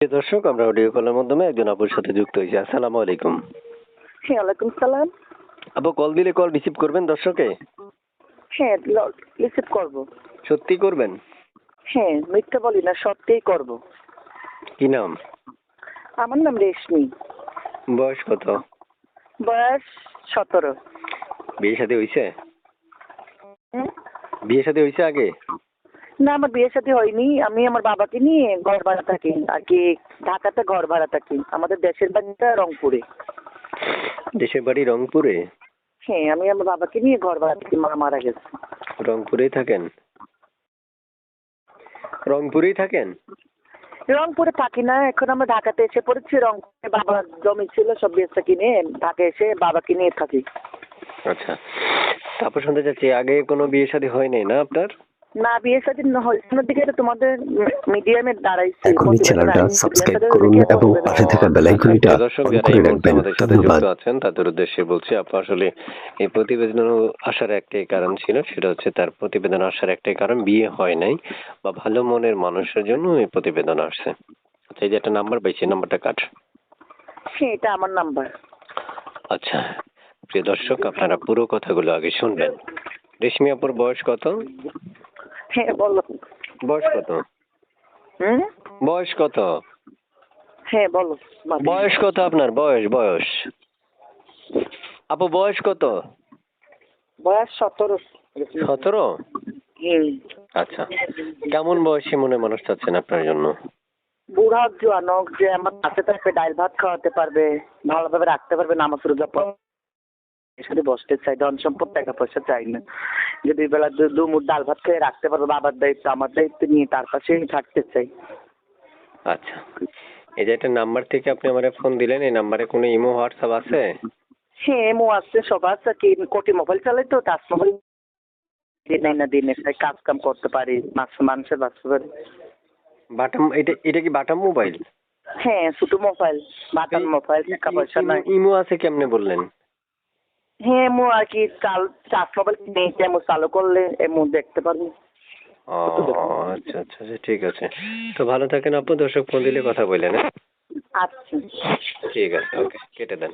দর্শক আমরা অডিও কলের মাধ্যমে একজন আপুর সাথে যুক্ত হয়েছি। আসসালামু আলাইকুম। হ্যাঁ ওয়ালাইকুম সালাম। আপু কল দিলে কল রিসিভ করবেন দর্শকে? হ্যাঁ রিসিভ করব। সত্যি করবেন? হ্যাঁ মিথ্যা বলি না সত্যিই করব। কি নাম? আমার নাম রেশমি। বয়স কত? বয়স সতেরো। বিয়ে হয়েছে হুম? বিয়ে শাদী হয়েছে আগে? না আমার বিয়ে সাথে হয়নি। আমি আমার বাবাকে নিয়ে ঘর ভাড়া থাকি। আর কি ঢাকাতে ঘর ভাড়া থাকি। আমাদের দেশের বাড়িটা রংপুরে। দেশের বাড়ি রংপুরে? হ্যাঁ আমি আমার বাবাকে নিয়ে ঘর ভাড়া থাকি। মা মারা গেছে। রংপুরেই থাকেন? রংপুরেই থাকেন? রংপুরে থাকি না। এখন আমরা ঢাকাতে এসে পড়েছি। রংপুরে বাবার জমি ছিল সব বেচা কিনে ঢাকা এসে বাবাকে নিয়ে থাকি। আচ্ছা। তারপর শুনতে চাচ্ছি আগে কোনো বিয়ে শাদী হয়নি না আপনার? না বিয়ে সাথে হয়েছিল দিকে তোমাদের মিডিয়ামে দাঁড়াইছে। এখনই চ্যানেলটা সাবস্ক্রাইব করুন এবং পাশে থাকা বেল আইকনটা অন করে রাখবেন। ধন্যবাদ। আছেন তাদের উদ্দেশ্যে বলছি আপনার আসলে এই প্রতিবেদন আসার একটাই কারণ ছিল সেটা হচ্ছে তার প্রতিবেদন আসার একটাই কারণ বিয়ে হয় নাই বা ভালো মনের মানুষের জন্য এই প্রতিবেদন আসছে। আচ্ছা এই যে একটা নাম্বার পাইছি নাম্বারটা কাট হ্যাঁ এটা আমার নাম্বার আচ্ছা প্রিয় দর্শক আপনারা পুরো কথাগুলো আগে শুনবেন। রেশমি আপুর বয়স কত? হ্যাঁ বলো। বয়স কত? হুম? বয়স কত? হ্যাঁ বলো। বয়স কত আপনার? বয়স বয়স। আপু বয়স কত? বয়স সতেরো। সতেরো? আচ্ছা। কেমন বয়সী মনে মানুষ চাচ্ছেন আপনার জন্য? বুড়া জোয়ানক যে আমার পাশে থাকবে ডাল ভাত খাওয়াতে পারবে ভালোভাবে রাখতে পারবে নামাজ রোজা সাথে বসতে চাই ধন সম্পদ টাকা পয়সা চাই না। যে দুই বেলা দু- মুঠ ডাল ভাত খেয়ে রাখতে পারব বাবার দায়িত্ব আমার দায়িত্ব নিয়ে তার পাশেই থাকতে চাই। আচ্ছা। এই যে একটা নাম্বার থেকে আপনি আমারে ফোন দিলেন এই নাম্বারে কোনো ইমো হোয়াটসঅ্যাপ আছে? হ্যাঁ এমও আছে সব আছে কি কোটি মোবাইল চালাই তো টাচ মোবাইল দিনে না দিনে কাজ কাম করতে পারি মাস- মানুষের বাঁচতে পারি বাটাম এটা এটা কি বাটাম মোবাইল? হ্যাঁ ছোটো মোবাইল বাটান মোবাইল টাকা পয়সা নাই। ইমো আছে কেমনে বললেন? হ্যাঁ মো আর কি কাল মোবাইল কিনে এমও চালু করলে এমন দেখতে পারব। ও আচ্ছা আচ্ছা আচ্ছা ঠিক আছে। তো ভালো থাকেন আপু দর্শক ফোন দিলে কথা বললেন হ্যাঁ? আচ্ছা। ঠিক আছে ওকে কেটে দেন।